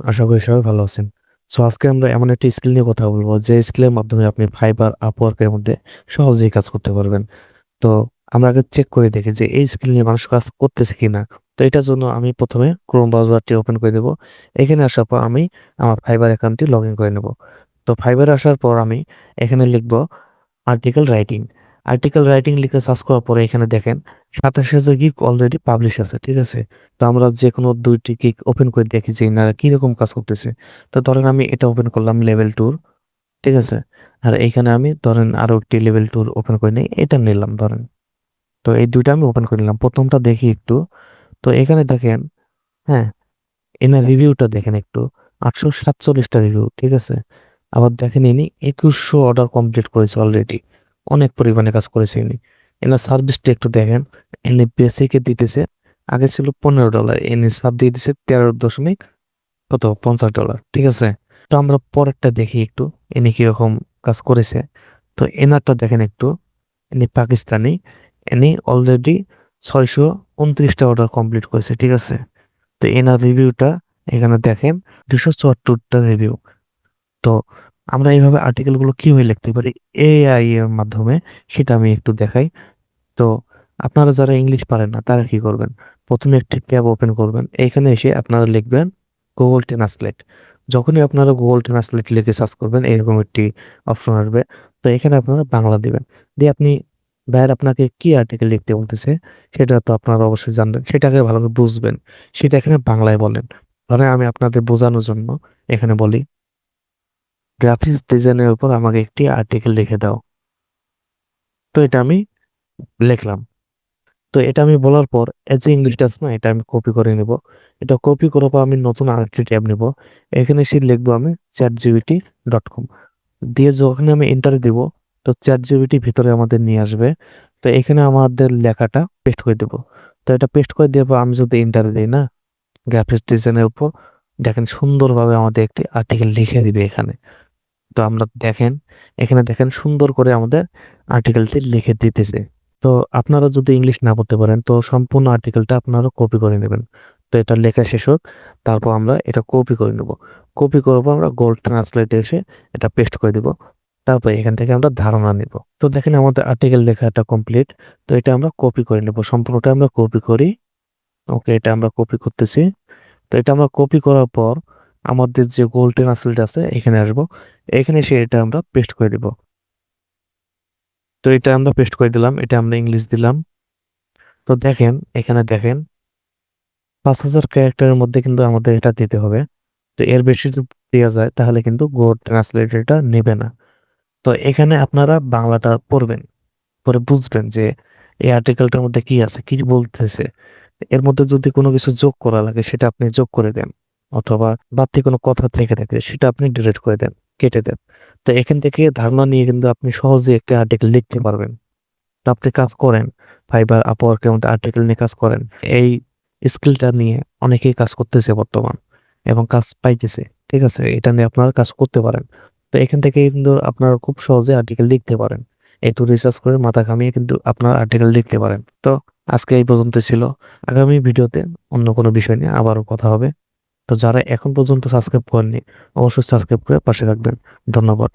আশা করি সবাই ভালো আছেন। সো আজকে আমরা এমন একটা স্কিল নিয়ে কথা বলব, যে স্কিলের মাধ্যমে আপনি ফাইবার আপওয়ার্কের মধ্যে সহজেই কাজ করতে পারবেন। তো, আমরা আগে চেক করে দেখি যে এই স্কিল নিয়ে মানুষ কাজ করতেছে কিনা। তো, এটার জন্য আমি প্রথমে ক্রোম ব্রাউজারটি ওপেন করে দেবো। এখানে আসার পর আমি আমার ফাইবার অ্যাকাউন্টটি লগ ইন করে নেব। তো ফাইবার আসার পর আমি এখানে লিখব আর্টিকেল রাইটিং আর্টিকেল রাইটিং লিখে সার্চ করার পরে এখানে দেখেন, সাতাশ হাজার গিগ অলরেডি পাবলিশ আছে, ঠিক আছে? তো আমরা যে কোনো দুইটি গিগ ওপেন করে দেখি যে এনারা কীরকম কাজ করতেছে। তো ধরেন আমি এটা ওপেন করলাম লেভেল টুর ঠিক আছে? আর এইখানে আমি ধরেন আরও একটি লেভেল টুর ওপেন করে নিই, এটা নিলাম ধরেন। তো এই দুইটা আমি ওপেন করে নিলাম, প্রথমটা দেখি একটু। তো এখানে দেখেন হ্যাঁ এনার রিভিউটা দেখেন একটু, আটশো সাতচল্লিশটা রিভিউ ঠিক আছে? আবার দেখেন ইনি একুশশো অর্ডার কমপ্লিট করেছে অলরেডি অনেক পরিমাণে কাজ করেছে ইনি। এনার সার্ভিসটা একটু দেখেন, এনে বেসিকে দিতেছে, আগে ছিল পনেরো ডলার এনে সাব দিয়ে দিছে তেরো দশমিক কত? পঞ্চাশ ডলার ঠিক আছে? তো আমরা পরেরটা দেখি একটু এনে কীরকম কাজ করেছে। তো এনারটা দেখেন একটু এনি পাকিস্তানি এনি অলরেডি ছয়শো উনত্রিশটা অর্ডার কমপ্লিট করেছে, ঠিক আছে? তো এনার রিভিউটা এখানে দেখেন, দুশো চুয়াত্তরটা রিভিউ তো আমরা এইভাবে আর্টিকেলগুলো কীভাবে লিখতে পারি? এআই এর মাধ্যমে সেটা আমি একটু দেখাই। তো আপনারা যারা ইংলিশ পারেন না, তারা কি করবেন? প্রথমে একটি ট্যাব ওপেন করবেন। এইখানে এসে আপনারা লিখবেন গুগল ট্রান্সলেট যখনই আপনারা গুগল ট্রান্সলেট লিখে সার্চ করবেন, এরকম একটি অপশন আসবে। তো এখানে আপনারা বাংলা দিবেন। দিয়ে আপনি, ভাইয়ের আপনাকে কি আর্টিকেল লিখতে বলতেছে, সেটা তো আপনারা অবশ্যই জানবেন। সেটাকে ভালো করে বুঝবেন। সেটা এখানে বাংলায় বলেন। ধরেন আমি আপনাদের বোঝানোর জন্য এখানে বলি গ্রাফিক্স ডিজাইনের উপর আমাকে একটি আর্টিকেল লিখে দাও। তো এটা আমি লিখলাম। তো এটা আমি বলার পর এজ এ ইংলিশ আছে না, এটা আমি কপি করে নেব। এটা কপি করার পর আমি নতুন আরেকটি ট্যাব নেব। এখানে সে লিখব আমি চ্যাট জিবিটি ডট কম দিয়ে যখন আমি এন্টার দিব, তো চ্যাট জিবিটি ভিতরে আমাদের নিয়ে আসবে। তো এখানে আমাদের লেখাটা পেস্ট করে দেব। তো এটা পেস্ট করে দেওয়ার পর আমি যদি এন্টার দিই, না গ্রাফিক্স ডিজাইনের উপর, দেখেন সুন্দরভাবে আমাদের একটি আর্টিকেল লিখে দিবে এখানে। তো আমরা দেখেন, এখানে দেখেন সুন্দর করে আমাদের আর্টিকেলটি লিখে দিতেছে। তো আপনারা যদি ইংলিশ না পড়তে পারেন, তো সম্পূর্ণ আর্টিকেলটা আপনারা কপি করে নেবেন। তো এটা লেখা শেষ হোক, তারপর আমরা এটা কপি করে নেব। কপি পর আমরা গোল্ড ট্রান্সলেটে এসে এটা পেস্ট করে দিব। তারপর এখান থেকে আমরা ধারণা নেব। তো দেখেন আমাদের আর্টিকেল লেখা লেখাটা কমপ্লিট তো এটা আমরা কপি করে নেব। সম্পূর্ণটা আমরা কপি করি। ওকে এটা আমরা কপি করতেছি। তো এটা আমরা কপি করার পর আমাদের যে গোল ট্রান্সলেট আছে, এখানে আসব। এখানে এসে এটা আমরা পেস্ট করে দিব তো এটা আমরা পেস্ট করে দিলাম, এটা আমরা ইংলিশ দিলাম। তো দেখেন, এখানে দেখেন, পাঁচ হাজার ক্যারেক্টারের মধ্যে কিন্তু আমাদের এটা দিতে হবে। তো এর বেশি দেওয়া যায়, তাহলে কিন্তু গো ট্রান্সলেট এটা নেবে না। তো এখানে আপনারা বাংলাটা পড়বেন, পরে বুঝবেন যে এই আর্টিকেলটার মধ্যে কি আছে, কি বলতেছে। এর মধ্যে যদি কোনো কিছু যোগ করা লাগে, সেটা আপনি যোগ করে দেন। অথবা বাড়তি কোনো কথা থেকে থাকে, সেটা আপনি ডিলিট করে দেন, কেটে দেন। তো এখান থেকে ধারণা নিয়ে কিন্তু আপনি সহজে একটা আর্টিকেল লিখতে পারবেন। আপনি কাজ করেন ফাইবার আপওয়ার্কের মধ্যে আর্টিকেল নিয়ে কাজ করেন। এই স্কিলটা নিয়ে অনেকেই কাজ করতেছে বর্তমান এবং কাজ পাইতেছে, ঠিক আছে? এটা নিয়ে আপনারা কাজ করতে পারেন। তো এখান থেকে কিন্তু আপনারা খুব সহজে আর্টিকেল লিখতে পারেন। একটু রিসার্চ করে মাথা ঘামিয়ে কিন্তু আপনার আর্টিকেল লিখতে পারেন। তো আজকে এই পর্যন্ত ছিল। আগামী ভিডিওতে অন্য কোনো বিষয় নিয়ে আবারও কথা হবে। তো যারা এখন পর্যন্ত সাবস্ক্রাইব করেননি অবশ্যই সাবস্ক্রাইব করে পাশে রাখবেন ধন্যবাদ।